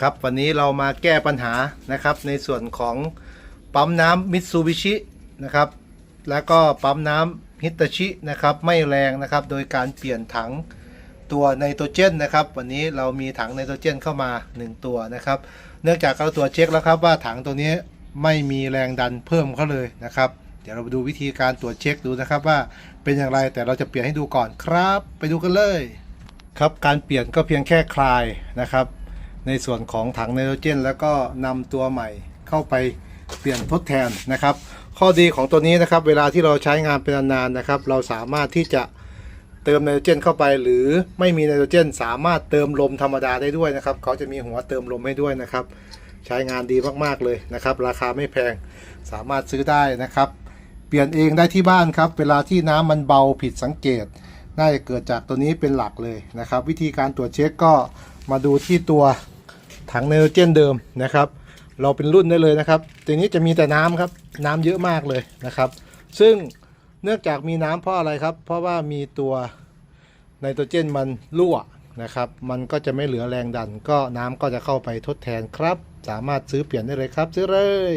ครับวันนี้เรามาแก้ปัญหานะครับในส่วนของปั๊มน้ำมิตซูบิชินะครับแล้วก็ปั๊มน้ำฮิตาชินะครับไม่แรงนะครับโดยการเปลี่ยนถังตัวไนโตรเจนนะครับ วันนี้เรามีถังไนโตรเจนเข้ามา 1 ตัวนะครับ เนื่องจากเราตรวจเช็คแล้วครับว่าถังตัวนี้ไม่มีแรงดันเพิ่มเข้าเลยนะครับ เดี๋ยวเราไปดูวิธีการตรวจเช็คดูนะครับว่าเป็นอย่างไรแต่เราจะเปลี่ยนให้ดูก่อนครับ ไปดูกันเลย ครับการเปลี่ยนก็เพียงแค่คลายนะครับ ในส่วนของถังไนโตรเจน แล้วก็นำตัวใหม่เข้าไปเปลี่ยนทดแทนนะครับ ข้อดีของตัวนี้นะครับ เวลาที่เราใช้งานเป็นนานๆนะครับ เราสามารถที่จะเติมไนโตรเจนเข้าไป หรือไม่มีไนโตรเจน สามารถเติมลมธรรมดาได้ด้วยนะครับเขาจะมีหัวเติมลมให้ด้วยนะครับ ใช้งานดีมากๆเลยนะครับ ราคาไม่แพงสามารถซื้อได้นะครับ เปลี่ยนเองได้ที่บ้านครับ เวลาที่น้ำมันเบาผิดสังเกต น่าจะเกิดจากตัวนี้เป็นหลักเลยนะครับ วิธีการตรวจเช็คก็มาดูที่ตัว ถังไนโตรเจนเดิมนะครับ เราเป็นรุ่นได้เลยนะครับตัวนี้จะมีแต่น้ำครับน้ำเยอะมากเลยนะครับ ซึ่งเนื่องจากมีน้ำเพราะอะไรครับ เพราะว่ามีตัวไนโตรเจนมันรั่วนะครับ มันก็จะไม่เหลือแรงดัน ก็น้ำก็จะเข้าไปทดแทนครับ สามารถซื้อเปลี่ยนได้เลยครับ ซื้อเลย